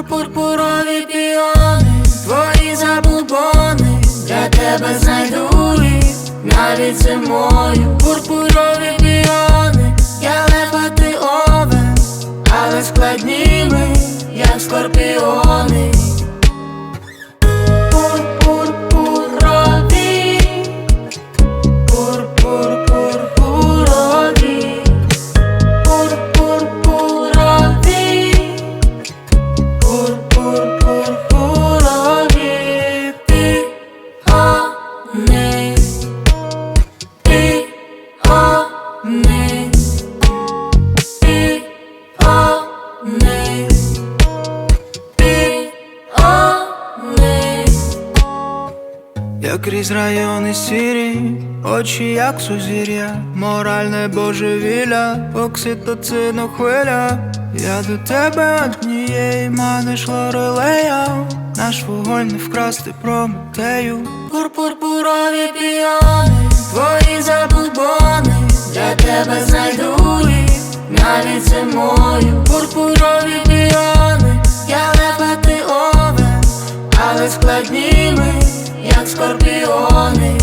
пурпурові піони, твої забубони, для тебе знайду їх навіть зимою пурпурові піони, я лепати овен, але складніми, як скорпіони. Крізь райони сірі, очі як сузір'я, моральне божевілля, окситоцину хвиля. Я до тебе однієї маниш лорелея, наш вогонь не вкрасти прометею. Пурпурпурові піони, твої забубони, для тебе знайду їх навіть зимою. Пурпурові піони, я лепати овен, але складні ми, як скорпіони.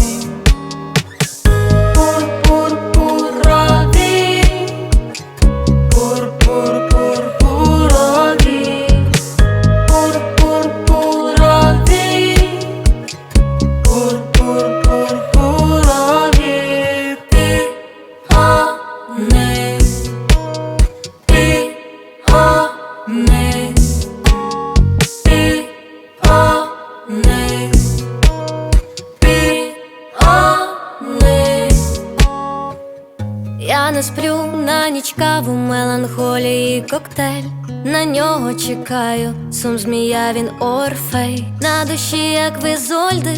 Не сплю на ніч каву, меланхолії коктейль. На нього чекаю, сум змія, він орфей. На душі, як визольди,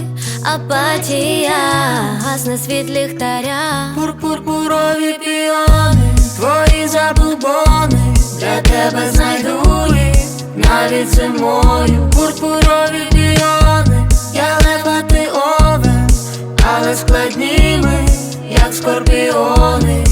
апатія, гасне світ ліхтаря. Пурпурпурові піони, твої забубони, для тебе знайду їх навіть зимою. Пурпурові піони, я лепати овен, але складні ми, як скорпіони.